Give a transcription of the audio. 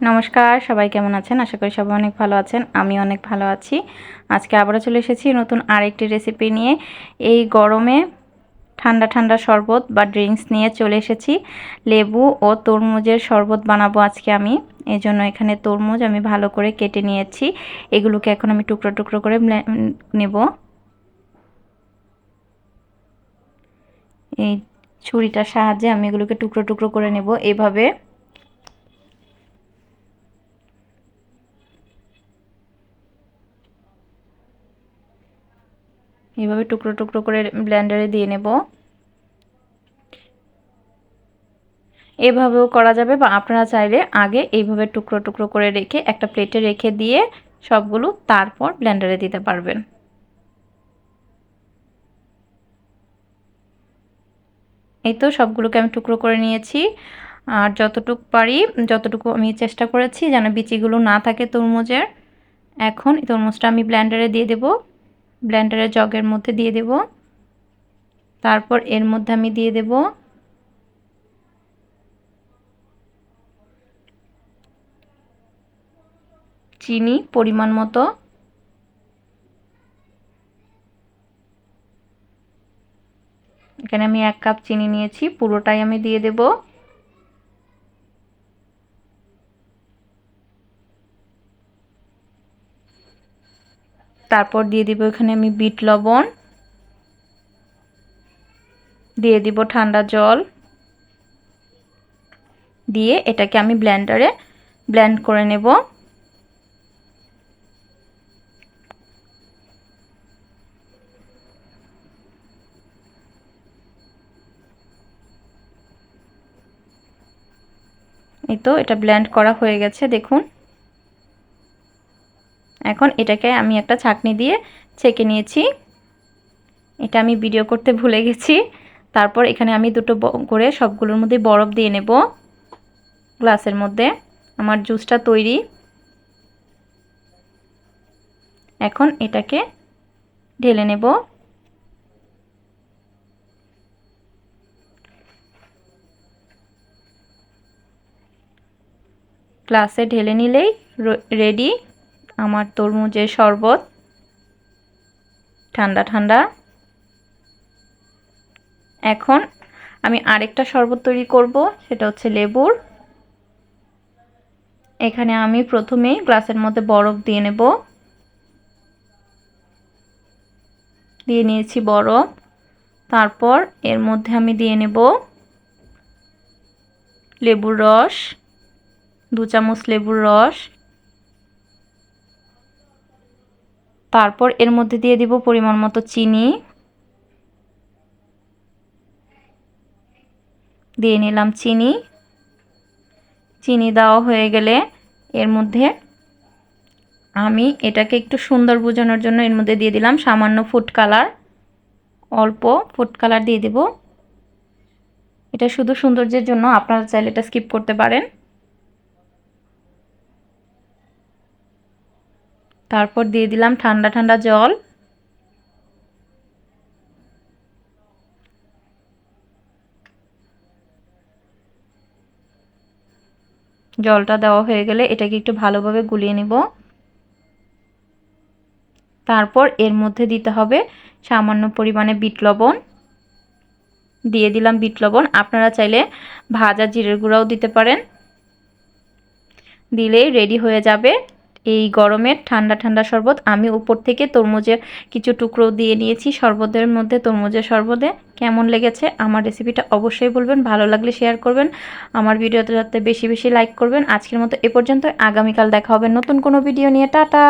নমস্কার, সবাই কেমন আছেন? আশা করি সবাই অনেক ভালো আছেন, আমি অনেক ভালো আছি। আজকে আবারও চলে এসেছি নতুন আরেকটি রেসিপি নিয়ে। এই গরমে ঠান্ডা ঠান্ডা শরবত বা ড্রিঙ্কস নিয়ে চলে এসেছি। লেবু ও তরমুজের শরবত বানাবো আজকে আমি। এই জন্য এখানে তরমুজ আমি ভালো করে কেটে নিয়েছি। এগুলোকে এখন আমি টুকরো টুকরো করে নেব। এই ছুরিটার সাহায্যে আমি এগুলোকে টুকরো টুকরো করে নেব। এভাবে এইভাবে টুকরো টুকরো করে ব্লেন্ডারে দিয়ে নেব। এভাবেও করা যাবে বা আপনারা চাইলে আগে এইভাবে টুকরো টুকরো করে রেখে একটা প্লেটে রেখে দিয়ে সবগুলো তারপর ব্লেন্ডারে দিতে পারবেন। এই তো সবগুলোকে আমি টুকরো করে নিয়েছি। আর যতটুক পারি, যতটুকু আমি চেষ্টা করেছি যেন বিচিগুলো না থাকে তরমুজের, এখন তরমুজটা আমি ব্লেন্ডারে দিয়ে দেবো। ব্লেন্ডারের জগের মধ্যে দিয়ে দেব। তারপর এর মধ্যে আমি দিয়ে দেব চিনি পরিমাণ মতো। এখানে আমি এক কাপ চিনি নিয়েছি, পুরোটাই আমি দিয়ে দেবো। তারপর দিয়ে দিব এখানে আমি বিট লবণ। দিয়ে দিব ঠান্ডা জল। দিয়ে এটাকে আমি ব্ল্যান্ডারে ব্ল্যান্ড করে নেব। এই তো এটা ব্ল্যান্ড করা হয়ে গেছে, দেখুন। এখন এটাকে আমি একটা ছাকনি দিয়ে ছেঁকে নিয়েছি। এটা আমি ভিডিও করতে ভুলে গেছি। তারপর এখানে আমি দুটো করে সবগুলোর মধ্যে বরফ দিয়ে নেব গ্লাসের মধ্যে। আমার জুসটা তৈরি। এখন এটাকে ঢেলে নেব। গ্লাসে ঢেলে নিলেই রেডি আমার তরমুজের শরবত। ঠান্ডা ঠান্ডা। এখন আমি আরেকটা শরবত তৈরি করব, সেটা হচ্ছে লেবুর। এখানে আমি প্রথমে গ্লাসের মধ্যে বরফ দিয়ে নেব। দিয়ে নিয়েছি বরফ। তারপর এর মধ্যে আমি দিয়ে নেব লেবুর রস, দু চামচ লেবুর রস। তারপর এর মধ্যে দিয়ে দিব পরিমাণ মতো চিনি। দিয়ে নিলাম চিনি। চিনি দেওয়া হয়ে গেলে এর মধ্যে আমি এটাকে একটু সুন্দর বোঝানোর জন্য এর মধ্যে দিয়ে দিলাম সামান্য ফুড কালার অল্প ফুড কালার দিয়ে দেব। এটা শুধু সৌন্দর্যের জন্য, আপনারা চাইলে এটা স্কিপ করতে পারেন। তারপর দিয়ে দিলাম ঠান্ডা ঠান্ডা জল। জলটা দেওয়া হয়ে গেলে এটাকে একটু ভালোভাবে গুলিয়ে নিব। তারপর এর মধ্যে দিতে হবে সামান্য পরিমাণে বিট লবণ। দিয়ে দিলাম বিট লবণ। আপনারা চাইলে ভাজা জিরের গুঁড়াও দিতে পারেন। দিলেই রেডি হয়ে যাবে। এই গরমের ঠান্ডা ঠান্ডা শরবত। আমি উপর থেকে তরমুজের কিছু টুকরো দিয়ে নিয়েছি। শরবতের মধ্যে তরমুজের শরবতে কেমন লেগেছে আমার রেসিপিটা অবশ্যই বলবেন। ভালো লাগলে শেয়ার করবেন। আমার ভিডিওতে যাতে বেশি বেশি লাইক করবেন। আজকের মতো এ পর্যন্ত আগামীকাল দেখা হবে নতুন কোনো ভিডিও নিয়ে। টাটা!